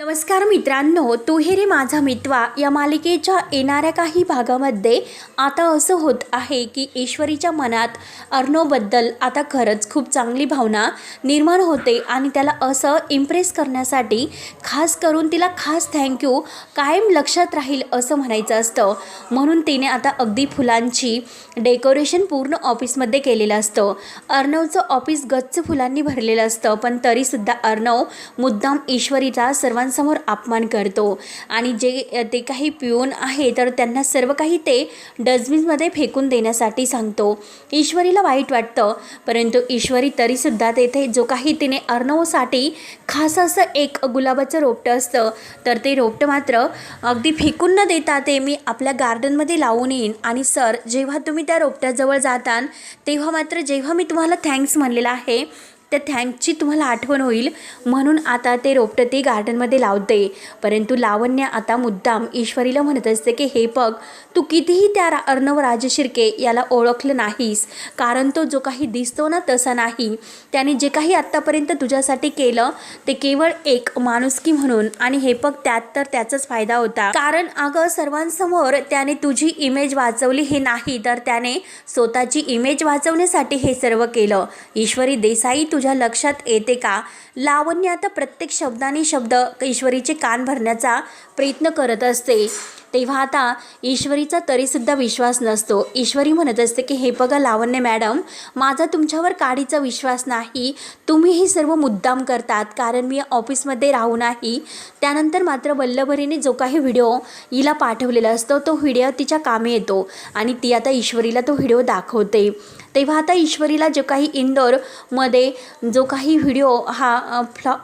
नमस्कार मित्रांनो तू हे रे माझा मित्वा या मालिकेच्या येणाऱ्या काही भागामध्ये आता असं होत आहे की ईश्वरीच्या मनात अर्णवबद्दल आता खरंच खूप चांगली भावना निर्माण होते आणि त्याला असं इम्प्रेस करण्यासाठी खास करून तिला खास थँक्यू कायम लक्षात राहील असं म्हणायचं असतं. म्हणून तिने आता अगदी फुलांची डेकोरेशन पूर्ण ऑफिसमध्ये केलेलं असतं. अर्णवचं ऑफिस गच्च फुलांनी भरलेलं असतं पण तरीसुद्धा अर्णव मुद्दाम ईश्वरीचा सर्वां लोकांसमोर अपमान करतो. आणि जे ते काही पिऊन आहे तर त्यांना सर्व काही ते डस्टबिनमध्ये फेकून देण्यासाठी सांगतो. ईश्वरीला वाईट वाटतं परंतु ईश्वरी तरीसुद्धा तेथे जो काही तिने अर्णवसाठी खास असं एक गुलाबाचं रोपटं असतं तर ते रोपटं मात्र अगदी फेकून न देता ते मी आपल्या गार्डनमध्ये लावून येईन. आणि सर जेव्हा तुम्ही त्या रोपट्याजवळ जातान तेव्हा मात्र जेव्हा मी तुम्हाला थँक्स म्हणलेलं आहे त्या थँकची तुम्हाला आठवण होईल. म्हणून आता ते रोपटं ते गार्डनमध्ये लावते. परंतु लावण्य आता मुद्दाम ईश्वरीला म्हणत असते की हे बघ तू कितीही त्या रा अर्णव राजशिर्के याला ओळखलं नाहीस. कारण तो जो काही दिसतो ना तसा नाही. त्याने जे काही आत्तापर्यंत तुझ्यासाठी केलं ते केवळ एक माणुसकी म्हणून. आणि हे बघ त्यात तर त्याचाच फायदा होता. कारण अगं सर्वांसमोर त्याने तुझी इमेज वाचवली हे नाही. तर त्याने स्वतःची इमेज वाचवण्यासाठी हे सर्व केलं. ईश्वरी देसाई तुझ्या लक्षात येते का? लावण्य आता प्रत्येक शब्दाने शब्द ईश्वरीचे कान भरण्याचा प्रयत्न करत असते. तेव्हा आता ईश्वरीचा तरीसुद्धा विश्वास नसतो. ईश्वरी म्हणत असते की हे बघा लावण्य मॅडम माझा तुमच्यावर काडीचा विश्वास नाही. तुम्ही हे सर्व मुद्दाम करतात कारण मी ऑफिसमध्ये राहू नाही. त्यानंतर मात्र वल्लभरीने जो काही व्हिडिओ हिला पाठवलेला असतो तो व्हिडिओ तिच्या कामी येतो आणि ती आता ईश्वरीला तो व्हिडिओ दाखवते. तेव्हा आता ईश्वरीला जो काही इंदोरमध्ये जो काही व्हिडिओ हा फ्लॉ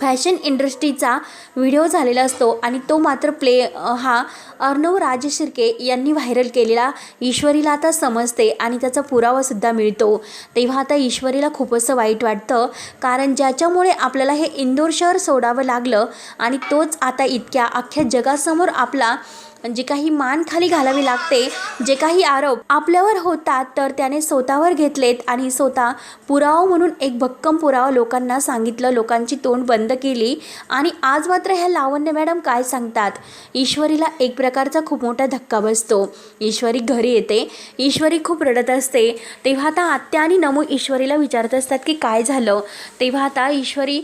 फॅशन इंडस्ट्रीचा व्हिडिओ झालेला असतो आणि तो मात्र प्ले हा अर्णव राजशिर्के यांनी व्हायरल केलेला ईश्वरीला आता समजते आणि त्याचा पुरावासुद्धा मिळतो. तेव्हा आता ईश्वरीला खूप असं वाईट वाटतं कारण ज्याच्यामुळे आपल्याला हे इंदोर शहर सोडावं लागलं आणि तोच आता इतक्या अख्ख्या जगासमोर आपला जे काही मान खाली घालावी लागते जे काही आरोप आपल्यावर होतात तर त्याने स्वतःवर घेतलेत आणि स्वतः पुरावा म्हणून एक भक्कम पुरावा लोकांना सांगितलं लोकांची तोंड बंद केली. आणि आज मात्र ह्या लावण्य मॅडम काय सांगतात? ईश्वरीला एक प्रकारचा खूप मोठा धक्का बसतो. ईश्वरी घरी येते ईश्वरी खूप रडत असते. तेव्हा आता आत्या आणि नमू ईश्वरीला विचारत असतात की काय झालं? तेव्हा आता ईश्वरी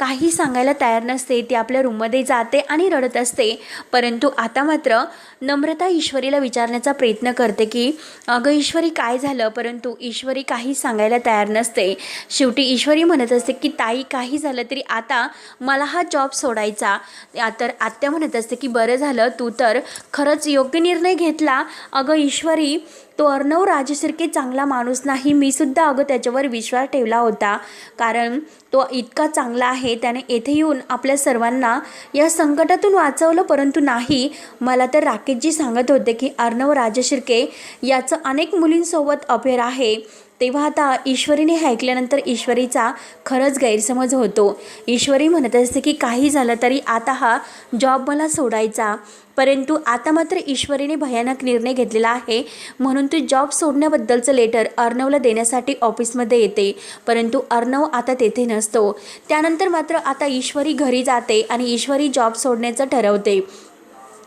काही सांगायला तयार नसते ती आपल्या रूममध्ये जाते आणि रडत असते. परंतु आता मात्र नम्रता ईश्वरीला विचारण्याचा प्रयत्न करते की अगं ईश्वरी काय झालं? परंतु ईश्वरी काही सांगायला तयार नसते. शेवटी ईश्वरी म्हणत असते की ताई काही झालं तरी आता मला हा जॉब सोडायचा. तर आत्या म्हणत असते की बरं झालं तू तर खरंच योग्य निर्णय घेतला. अगं ईश्वरी तो अर्णव राजशिर्के चांगला माणूस नाही मी सुद्धा अगं त्याच्यावर विश्वास ठेवला होता. कारण तो इतका चांगला आहे त्याने येथे येऊन आपल्या सर्वांना या संकटातून वाचवलं परंतु नाही. मला तर राकेशजी सांगत होते की अर्णव राजशिर्के याचं अनेक मुलींसोबत अफेअर आहे. तेव्हा आता ईश्वरीने हे ऐकल्यानंतर ईश्वरीचा खरंच गैरसमज होतो. ईश्वरी म्हणत असते की काही झालं तरी आता हा जॉब मला सोडायचा. परंतु आता मात्र ईश्वरीने भयानक निर्णय घेतलेला आहे. म्हणून ती जॉब सोडण्याबद्दलचं लेटर अर्णवला देण्यासाठी ऑफिसमध्ये येते. परंतु अर्णव आता तेथे नसतो. त्यानंतर मात्र आता ईश्वरी घरी जाते आणि ईश्वरी जॉब सोडण्याचं ठरवते.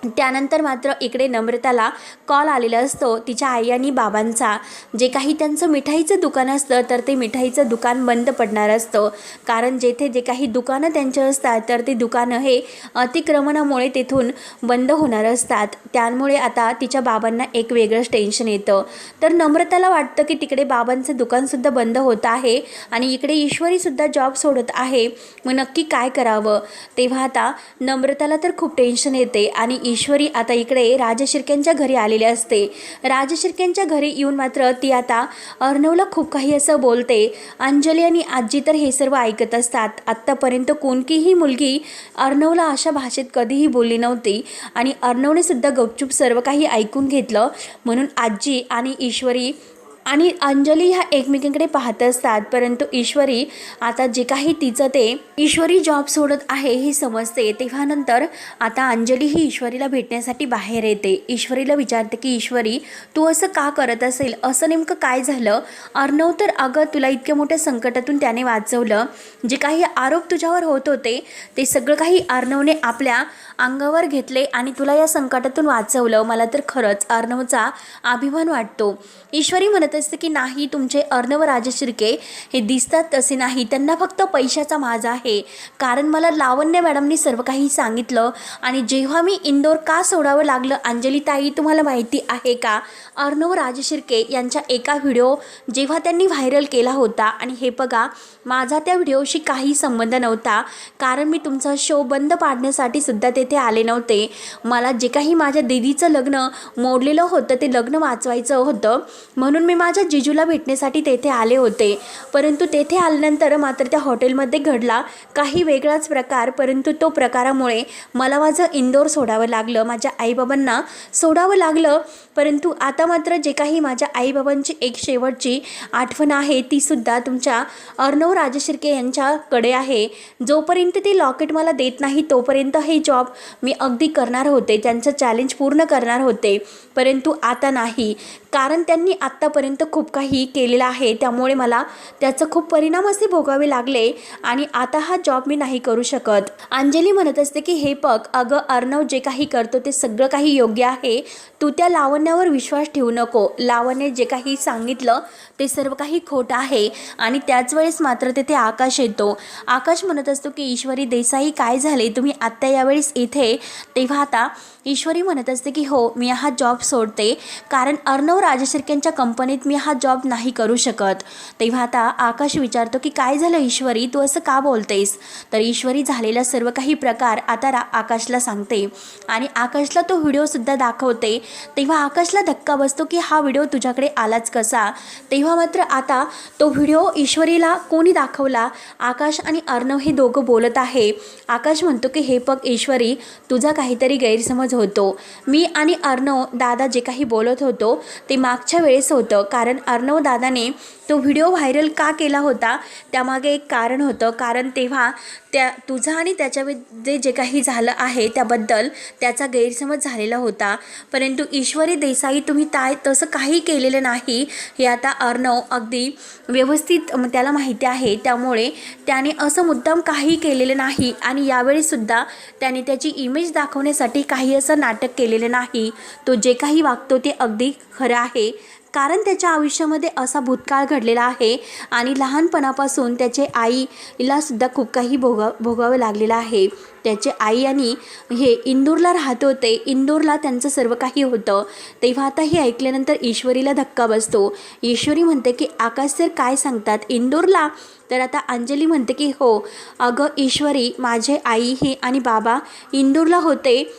त्यानंतर मात्र इकडे नम्रताला कॉल आलेला असतो. तिच्या आई आणि बाबांचा. जे काही त्यांचं मिठाईचं दुकान असतं तर ते मिठाईचं दुकान बंद पडणार असतं. कारण जेथे जे काही दुकानं त्यांचे असतात तर ते दुकानं हे अतिक्रमणामुळे तेथून बंद होणार असतात. त्यामुळे आता तिच्या बाबांना एक वेगळंच टेन्शन येतं. तर नम्रताला वाटतं की तिकडे बाबांचं दुकानसुद्धा बंद होत आहे आणि इकडे ईश्वरीसुद्धा जॉब सोडत आहे. मग नक्की काय करावं? तेव्हा आता नम्रताला तर खूप टेन्शन येते आणि ईश्वरी आता इकडे राजशिर्क्यांच्या घरी आलेले असते. राजशिर्क्यांच्या घरी येऊन मात्र ती आता अर्णवला खूप काही असं बोलते. अंजली आणि आजी तर हे सर्व ऐकत असतात. आत्तापर्यंत कोणतीही मुलगी अर्णवला अशा भाषेत कधीही बोलली नव्हती आणि अर्णवने सुद्धा गपचूप सर्व काही ऐकून घेतलं. म्हणून आजी आणि ईश्वरी आणि अंजली ह्या एकमेकींकडे पाहत असतात परंतु ईश्वरी आता जे काही तिचं ते ईश्वरी जॉब सोडत आहे हे समजते तेव्हा नंतर आता अंजली ही ईश्वरीला भेटण्यासाठी बाहेर येते. ईश्वरीला विचारते की ईश्वरी तू असं का करत असेल? असं नेमकं काय झालं? अर्णव तर अगं तुला इतक्या मोठ्या संकटातून त्याने वाचवलं. जे काही आरोप तुझ्यावर होत होते ते सगळं काही अर्णवने आपल्या अंगावर घेतले आणि तुला या संकटातून वाचवलं. मला तर खरंच अर्णवचा अभिमान वाटतो. ईश्वरी म्हणत असते की नाही तुमचे अर्णव राजशिर्के हे दिसतात तसे नाही. त्यांना फक्त पैशाचा माझा आहे. कारण मला लावण्य मॅडमनी सर्व काही सांगितलं आणि जेव्हा मी इंदोर का सोडावं लागलं अंजली ताई तुम्हाला माहिती आहे का? अर्णव राजशिर्के यांच्या एका व्हिडिओ जेव्हा त्यांनी व्हायरल केला होता आणि हे बघा माझा त्या व्हिडिओशी काही संबंध नव्हता. कारण मी तुमचा शो बंद पाडण्यासाठी सुद्धा तेथे आले नव्हते. मला जे काही माझ्या दीदीचं लग्न मोडलेलं होतं ते लग्न वाचवायचं होतं. म्हणून मी माझ्या जिजूला भेटण्यासाठी तेथे आले होते. परंतु तेथे आल्यानंतर मात्र त्या हॉटेलमध्ये घडला काही वेगळाच प्रकार. परंतु तो प्रकारामुळे मला माझं इंदोर सोडावं लागलं. माझ्या आईबाबांना सोडावं लागलं. परंतु आता मात्र जे काही माझ्या आईबाबांची एक शेवटची आठवण आहे तीसुद्धा तुमच्या अर्णव राजशिर्के यांच्याकडे आहे. जोपर्यंत ते लॉकेट मला देत नाही तोपर्यंत हे जॉब मी अगदी करणार होते त्यांचं चॅलेंज पूर्ण करणार होते परंतु आता नाही. कारण त्यांनी आत्तापर्यंत खूप काही केलेलं आहे. त्यामुळे मला त्याचं खूप परिणाम असे भोगावे लागले आणि आता हा जॉब मी नाही करू शकत. अंजली म्हणत असते की हे बघ अगं अर्णव जे काही करतो ते सगळं काही योग्य आहे. तू त्या लावण्यावर विश्वास ठेवू नको. लावण्य जे काही सांगितलं ते सर्व काही खोटं आहे आणि त्याच वेळेस मात्र तेथे आकाश येतो. आकाश म्हणत असतो की ईश्वरी देसाई काय झाले? तुम्ही आत्ता यावेळेस इथे. तेव्हा आता ईश्वरी म्हणत असते की हो मी हा जॉब सोडते. कारण अर्णव राजशिर्केंच्या कंपनीत मी हा जॉब नाही करू शकत. तेव्हा आता आकाश विचारतो की काय झालं ईश्वरी? तू असं का बोलतेस? तर ईश्वरी झालेला सर्व काही प्रकार आता रा आकाशला सांगते. आणि आकाशला तो व्हिडिओसुद्धा दाखवते. तेव्हा आकाशला धक्का बसतो की हा व्हिडिओ तुझ्याकडे आलाच कसा? तेव्हा मात्र आता तो व्हिडिओ ईश्वरीला कोणी दाखवला? आकाश आणि अर्णव हे दोघं बोलत आहे. आकाश म्हणतो की हे बघ ईश्वरी तुझा काहीतरी गैरसमज होतो. मी आणि अर्णव दादा जे काही बोलत होतो ते मागच्या वेळेस होतं. कारण अर्णव दादाने तो व्हिडिओ व्हायरल का केला होता त्यामागे एक कारण होतं. कारण तेव्हा त्या तुझा आणि त्याच्या जे जे काही झालं आहे त्याबद्दल त्याचा गैरसमज झालेला होता. परंतु ईश्वरी देसाई तुम्ही ताय तसं काही केलेलं नाही हे आता अर्णव अगदी व्यवस्थित त्याला माहिती आहे. त्यामुळे त्याने असं मुद्दाम काही केलेलं नाही आणि यावेळीसुद्धा त्याने त्याची इमेज दाखवण्यासाठी काही असं नाटक केलेलं नाही. तो जे काही वागतो ते अगदी खरं आहे. कारण त्याच्या आयुष्यामध्ये असा भूतकाळ घडलेला आहे आणि लहानपणापासून त्याचे आईला सुद्धा खूप काही भोगा भोगावं लागलेलं आहे. त्याचे आई आणि हे इंदूरला राहत होते. इंदूरला त्यांचं सर्व काही होतं. तेव्हा आता हे ऐकल्यानंतर ईश्वरीला धक्का बसतो. ईश्वरी म्हणते की आकाश सर काय सांगतात? इंदूरला? तर आता अंजली म्हणते की हो अगं ईश्वरी माझे आई हे आणि बाबा इंदूरला होते.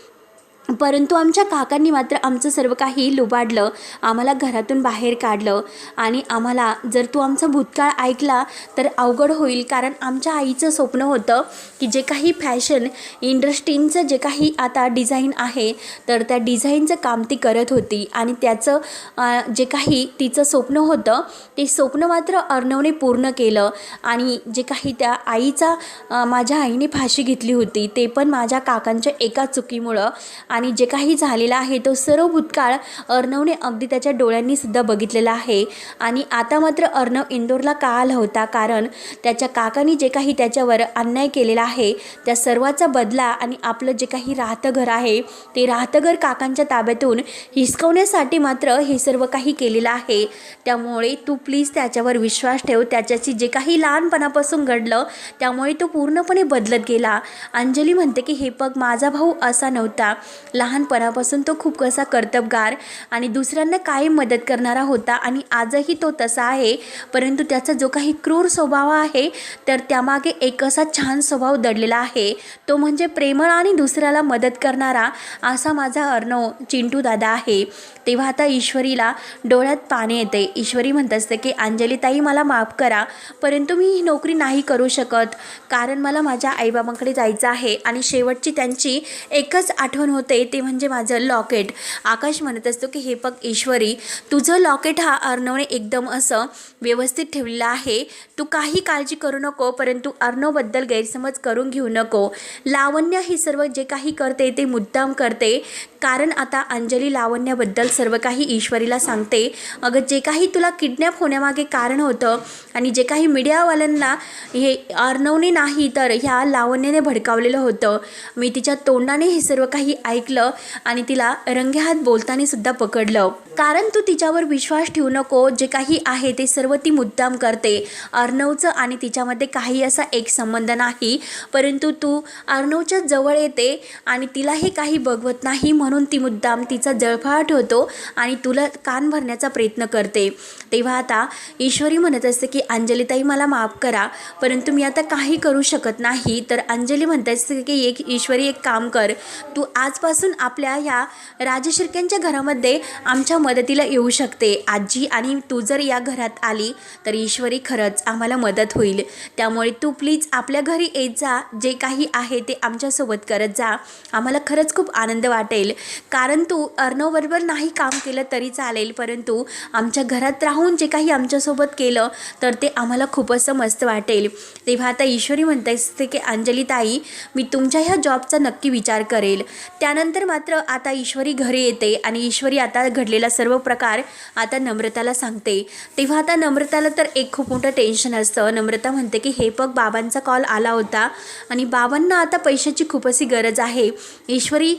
परंतु आमच्या काकांनी मात्र आमचं सर्व काही लुबाडलं आम्हाला घरातून बाहेर काढलं आणि आम्हाला जर तू आमचा भूतकाळ ऐकला तर अवघड होईल. कारण आमच्या आईचं स्वप्न होतं की जे काही फॅशन इंडस्ट्रीचं जे काही आता डिझाईन आहे तर त्या डिझाईनचं काम ती करत होती आणि त्याचं जे काही तिचं स्वप्न होतं ते स्वप्न मात्र अर्णवने पूर्ण केलं आणि जे काही त्या आईचा माझ्या आईने फाशी घेतली होती ते पण माझ्या काकांच्या एका चुकीमुळं आणि जे काही झालेलं आहे तो सर्व भूतकाळ अर्णवने अगदी त्याच्या डोळ्यांनी सुद्धा बघितलेला आहे. आणि आता मात्र अर्णव इंदोरला का आला होता कारण त्याच्या काकांनी जे काही त्याच्यावर अन्याय केलेला आहे त्या सर्वाचा बदला आणि आपलं जे काही राहतं घर आहे ते राहतं घर काकांच्या ताब्यातून हिसकवण्यासाठी मात्र हे सर्व काही केलेलं आहे. त्यामुळे तू प्लीज त्याच्यावर विश्वास ठेव. त्याच्याशी जे काही लहानपणापासून घडलं त्यामुळे तो पूर्णपणे बदलत गेला. अंजली म्हणते की हे पग माझा भाऊ असा नव्हता. लहानपणापासून तो खूप कसा कर्तबगार आणि दुसऱ्यांना कायम मदत करणारा होता आणि आजही तो तसा आहे. परंतु त्याचा जो काही क्रूर स्वभाव आहे तर त्यामागे एक असा छान स्वभाव दडलेला आहे. तो म्हणजे प्रेमळ आणि दुसऱ्याला मदत करणारा असा माझा अर्णव चिंटू दादा आहे. तेव्हा आता ईश्वरीला डोळ्यात पाणी येते. ईश्वरी म्हणत असते की अंजलीताई मला माफ करा. परंतु मी ही नोकरी नाही करू शकत. कारण मला माझ्या आईबाबांकडे जायचं आहे. आणि शेवटची त्यांची एकच आठवण होते ते म्हणजे माझं लॉकेट. आकाश म्हणत असतो की हे बघ ईश्वरी तुझं लॉकेट हा अर्णवने एकदम असं व्यवस्थित ठेवलेलं आहे. तू काही काळजी करू नको परंतु अर्णवबद्दल गैरसमज करून घेऊ नको. लावण्य ही सर्व जे काही करते ते मुद्दाम करते. कारण आता अंजली लावण्याबद्दल सर्व काही ईश्वरीला सांगते. अगं जे काही तुला किडनॅप होण्यामागे कारण होतं आणि जे काही मीडियावाल्यांना हे अर्णवने नाही तर ह्या लावण्याने भडकावलेलं होतं. मी तिच्या तोंडाने हे सर्व काही ऐकलं आणि तिला रंगेहात बोलताना सुद्धा पकडलं. कारण तू तिच्यावर विश्वास ठेवू नको. जे काही आहे ते सर्व ती मुद्दाम करते. अर्णवचं आणि तिच्यामध्ये काही असा एक संबंध नाही. परंतु तू अर्णवच्या जवळ येते आणि तिलाही काही बघवत नाही म्हणून म्हणून ती मुद्दाम तिचा जळफळाट होतो आणि तुला कान भरण्याचा प्रयत्न करते. तेव्हा आता ईश्वरी म्हणत असते की अंजलीताई मला माफ करा परंतु मी आता काही करू शकत नाही. तर अंजली म्हणत असते की एक ईश्वरी एक काम कर. तू आजपासून आपल्या ह्या राजशिर्क्यांच्या घरामध्ये आमच्या मदतीला येऊ शकते. आजी आणि तू जर या घरात आली तर ईश्वरी खरंच आम्हाला मदत होईल. त्यामुळे तू प्लीज आपल्या घरी येत जा. जे काही आहे ते आमच्यासोबत करत जा. आम्हाला खरंच खूप आनंद वाटेल. कारण तू अर्णवबरोबर नाही काम केलं तरी चालेल परंतु आमच्या घरात राहून जे काही आमच्यासोबत केलं तर ते आम्हाला खूपच असं मस्त वाटेल. तेव्हा आता ईश्वरी म्हणते असते की अंजली ताई मी तुमच्या ह्या जॉबचा नक्की विचार करेल. त्यानंतर मात्र आता ईश्वरी घरी येते आणि ईश्वरी आता घडलेला सर्व प्रकार आता नम्रताला सांगते. तेव्हा आता नम्रताला तर एक खूप मोठं टेन्शन असतं. नम्रता म्हणते की हे बघ बाबांचा कॉल आला होता आणि बाबांना आता पैशाची खूप अशी गरज आहे. ईश्वरी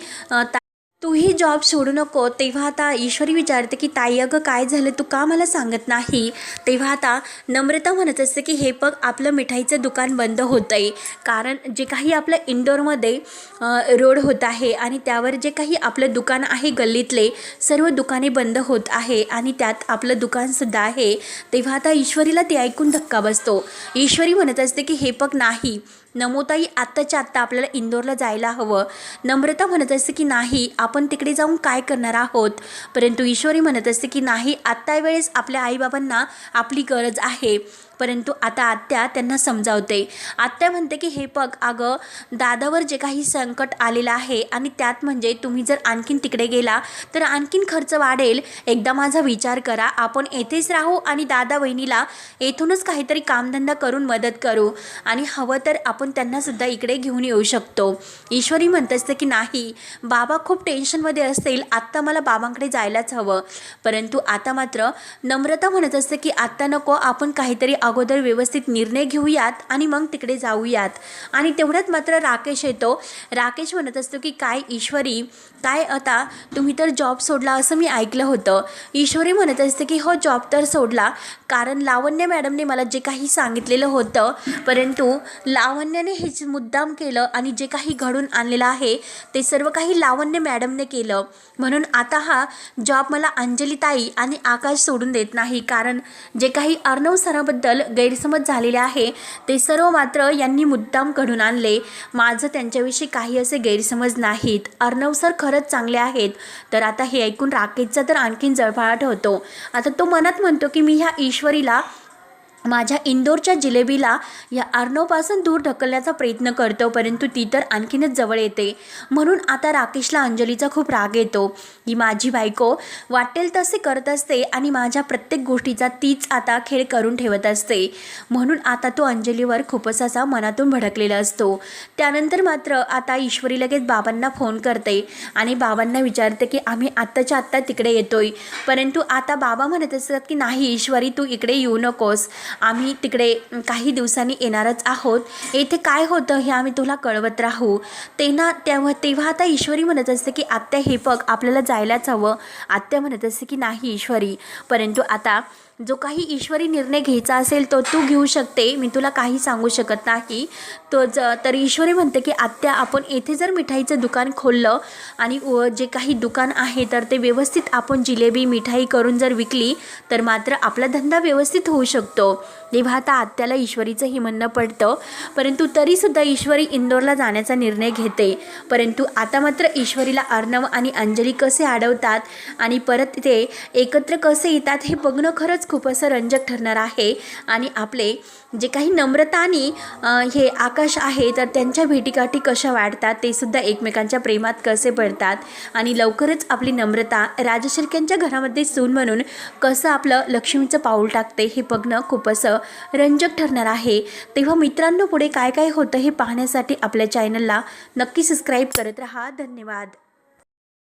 तूही जॉब सोडू नको. तेव्हा आता ईश्वरी विचारते की ताई अगं काय झालं? तू का मला सांगत नाही? तेव्हा आता नम्रता म्हणत असते की हे बघ आपलं मिठाईचं दुकान बंद होतं आहे कारण जे काही आपलं इंडोरमध्ये रोड होत आहे आणि त्यावर जे काही आपलं दुकान आहे गल्लीतले सर्व दुकाने बंद होत आहे आणि त्यात आपलं दुकानसुद्धा आहे. तेव्हा आता ईश्वरीला ते ऐकून धक्का बसतो. ईश्वरी म्हणत असते की हे बघ नाही. नमोताई आत्ताच्या आत्ता आपल्याला इंदोरला जायला हवं. नम्रता म्हणत असते की नाही आपण तिकडे जाऊन काय करणार आहोत? परंतु ईश्वरी म्हणत असते की नाही आत्ता वेळेस आपल्या आईबाबांना आपली गरज आहे. परंतु आता आत्या त्यांना समजावते. आत्या म्हणते की हे बघ अगं दादावर जे काही संकट आलेलं आहे आणि त्यात म्हणजे तुम्ही जर आणखीन तिकडे गेला तर आणखीन खर्च वाढेल. एकदा माझा विचार करा. आपण येथेच राहू आणि दादा वहिनीला येथूनच काहीतरी कामधंदा करून मदत करू. आणि हवं तर आपण त्यांनासुद्धा इकडे घेऊन येऊ शकतो. ईश्वरी म्हणत असते की नाही. बाबा खूप टेन्शनमध्ये असतील. आत्ता मला बाबांकडे जायलाच हवं. परंतु आता मात्र नम्रता म्हणत असते की आत्ता नको. आपण काहीतरी अगोदर व्यवस्थित निर्णय घेऊयात आणि मग तिकडे जाऊयात. आणि तेवढ्यात मात्र राकेश येतो. राकेश म्हणत असतो की काय ईश्वरी काय आता? तुम्ही तर जॉब सोडला असं मी ऐकलं होतं. ईश्वरी म्हणत असते की हो जॉब तर सोडला. कारण लावण्य मॅडमने मला जे काही सांगितलेलं होतं परंतु लावण्याने हेच मुद्दाम केलं आणि जे काही घडून आणलेलं आहे ते सर्व काही लावण्य मॅडमने केलं. म्हणून आता हा जॉब मला अंजली ताई आणि आकाश सोडून देत नाही. कारण जे काही अर्णव सराबद्दल गैरसमज झालेले आहे. ते सर्व मात्र यांनी मुद्दाम घडून आणले. माझं त्यांच्याविषयी काही असे गैरसमज नाहीत. अर्णव सर खरंच चांगले आहेत. तर आता हे ऐकून राकेशचा तर आणखीन जळफाळाट होतो. आता तो मनात म्हणतो की मी ह्या ईश्वरीला माझ्या इंदोरच्या जिलेबीला या अर्नोपासून दूर ढकलण्याचा प्रयत्न करतो परंतु ती तर आणखीनच जवळ येते. म्हणून आता राकेशला अंजलीचा खूप राग येतो. ही माझी बायको वाटेल तसे करत असते आणि माझ्या प्रत्येक गोष्टीचा तीच आता खेळ करून ठेवत असते. म्हणून आता तो अंजलीवर खूपच असा मनातून भडकलेला असतो. त्यानंतर मात्र आता ईश्वरी लगेच बाबांना फोन करते आणि बाबांना विचारते की आम्ही आत्ताच्या आत्ता तिकडे येतोय. परंतु आता बाबा म्हणत असतात की नाही ईश्वरी तू इकडे येऊ नकोस. आम्ही तिकडे काही दिवसांनी येणारच आहोत. येथे काय होतं हे आम्ही तुला कळवत राहू. तेव्हा तेव्हा तेव्हा आता ईश्वरी म्हणत असते की आत्या हे बघ आपल्याला जायलाच हवं. आत्या म्हणत असते की नाही ईश्वरी. परंतु आता जो काही ईश्वरी निर्णय घ्यायचा असेल तो तू घेऊ शकते. मी तुला काही सांगू शकत नाही. तो ज तर ईश्वरी म्हणते की आत्या आपण येथे जर मिठाईचं दुकान खोललं आणि व जे काही दुकान आहे तर ते व्यवस्थित आपण जिलेबी मिठाई करून जर विकली तर मात्र आपला धंदा व्यवस्थित होऊ शकतो. तेव्हा आता आत्याला ईश्वरीचं हे म्हणणं पडतं. परंतु तरीसुद्धा ईश्वरी इंदोरला जाण्याचा निर्णय घेते. परंतु आता मात्र ईश्वरीला अर्णव आणि अंजली कसे अडवतात आणि परत ते एकत्र कसे येतात हे बघणं खरंच खरंच खूप असं रंजक ठरणार आहे. आणि आपले जे काही नम्रता आणि हे आकाश आहे तर त्यांच्या भेटीकाठी कशा वाढतात ते सुद्धा एकमेकांच्या प्रेमात कसे पडतात? आणि लवकरच आपली नम्रता राजशिर्क्यांच्या घरामध्ये सून म्हणून कसं आपलं लक्ष्मीचं पाऊल टाकते हे बघणं खूप असं रंजक ठरणार आहे. तेव्हा मित्रांनो पुढे काय काय होतं हे पाहण्यासाठी आपल्या चॅनलला नक्की सबस्क्राईब करत राहा. धन्यवाद.